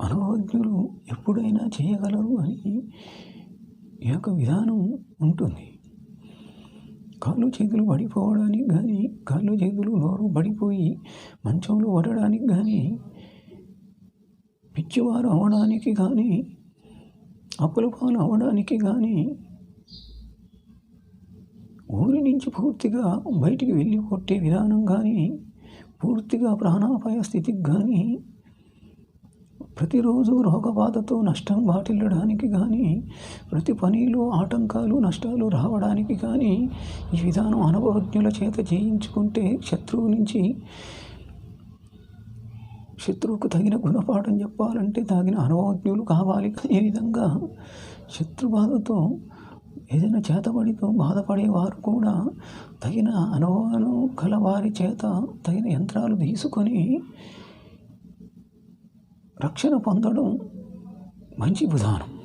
అనుభవజ్ఞులు ఎప్పుడైనా చేయగలరు అని ఈ యొక్క విధానం ఉంటుంది. కాళ్ళు చేతులు పడిపోవడానికి కానీ కాళ్ళు చేతులు నోరు పడిపోయి మంచంలో పడడానికి కానీ పిచ్చివారు అవ్వడానికి కానీ అప్పుల పాలు అవ్వడానికి కానీ ఊరి నుంచి పూర్తిగా బయటికి వెళ్ళి కొట్టే విధానం కానీ పూర్తిగా ప్రాణాపాయ స్థితికి కానీ ప్రతిరోజు రోగబాధతో నష్టం వాటిల్లడానికి కానీ ప్రతి పనిలో ఆటంకాలు నష్టాలు రావడానికి కానీ ఈ విధానం అనుభవజ్ఞుల చేత చేయించుకుంటే శత్రువు నుంచి శత్రువుకు తగిన గుణపాఠం చెప్పాలంటే తగిన అనుభవజ్ఞులు కావాలి. ఈ విధంగా శత్రు బాధతో ఏదైనా చేతబడితో బాధపడేవారు కూడా తగిన అనుభవం కల వారి చేత తగిన యంత్రాలు తీసుకొని రక్షణ పొందడం మంచి విధానం.